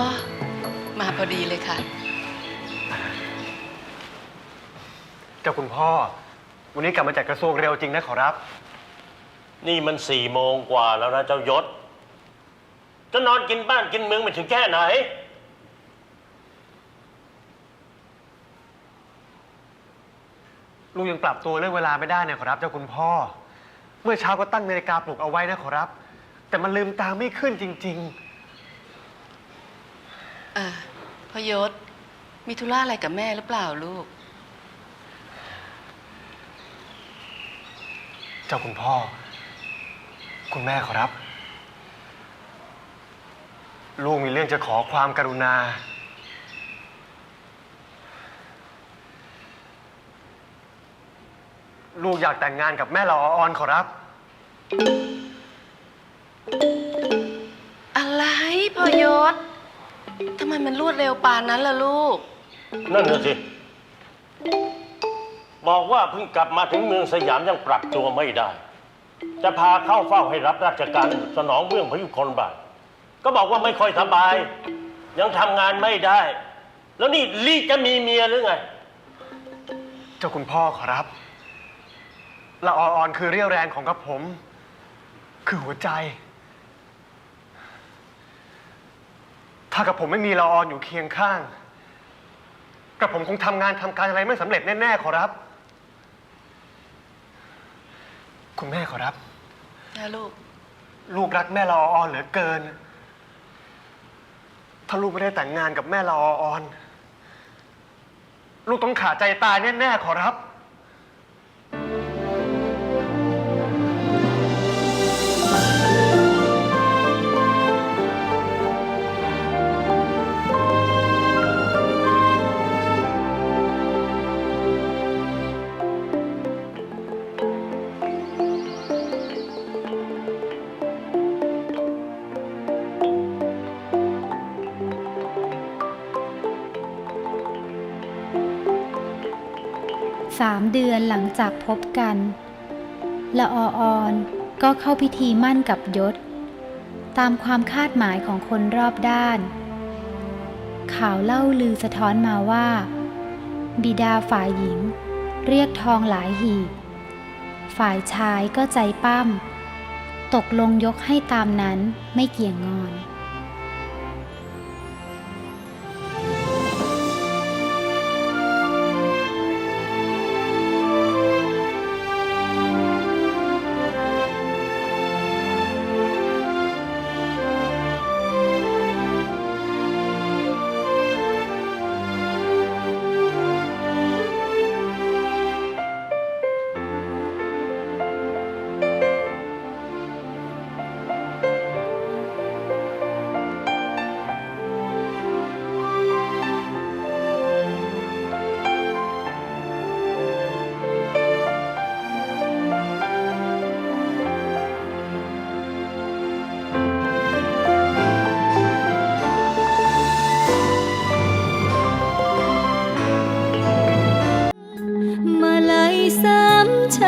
อ๋อ มาพอดีเลยค่ะเจ้าคุณพ่อ วันนี้กลับมาจากกระทรวงเร็วจริงนะขอรับ นี่มันสี่โมงกว่าแล้วนะเจ้ายศ จะนอนกินบ้านกินเมืองไปถึงแค่ไหน ลูกยังปรับตัวเรื่องเวลาไม่ได้เนี่ยขอรับ เจ้าคุณพ่อ เมื่อเช้าก็ตั้งนาฬิกาปลุกเอาไว้นะขอรับ แต่มันลืมตาไม่ขึ้นจริงเออพอยศ มีธุระอะไรกับแม่หรือเปล่าลูกๆเจ้าคุณพ่อ คุณแม่ขอรับ ลูกมีเรื่องจะขอความกรุณา ลูกอยากแต่งงานกับแม่ละอออนขอรับ อะไรพอยศ ทำไมมันรวดเร็วปานนั้นล่ะลูก นั่นน่ะสิ บอกว่าเพิ่งกลับมาถึงเมืองสยามยังปรับตัวไม่ได้ จะพาเข้าเฝ้าให้รับราชการสนองเบื้องพระยุคลบาท ก็บอกว่าไม่ค่อยสบาย ยังทำงานไม่ได้ แล้วนี่ลีจะมีเมียหรือไง เจ้าคุณพ่อขอรับ ละออออนคือเรี่ยวแรงของกระผม คือหัวใจ ถ้ากับผมไม่มีละออนอยู่เคียงข้างกระผมคงทำงานทำการอะไรไม่สำเร็จแน่ ๆ ขอรับ คุณแม่ขอรับ นะลูก ลูกรักแม่ละอออนเหลือเกิน ถ้าลูกไม่ได้แต่งงานกับแม่ละอออนลูกต้องขาดใจตายแน่ ๆ ขอรับ สามเดือนหลังจากพบกัน ละออออนก็เข้าพิธีมั่นกับยศ ตามความคาดหมายของคนรอบด้าน ข่าวเล่าลือสะท้อนมาว่า บิดาฝ่ายหญิง เรียกทองหลายหีบฝ่ายชายก็ใจปั้ม ตกลงยกให้ตามนั้นไม่เกี่ยงงอน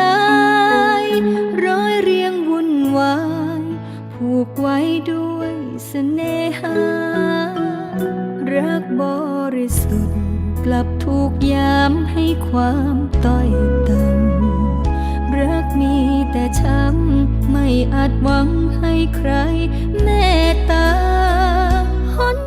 ายร้อยเรียงวุ่นวายผูกไว้ด้วยเสน่หา รักบริสุทธิ์กลับถูกยามให้ความต้อยต่ำรักมีแต่ช้ำไม่อาจหวังให้ใครเมตตาหน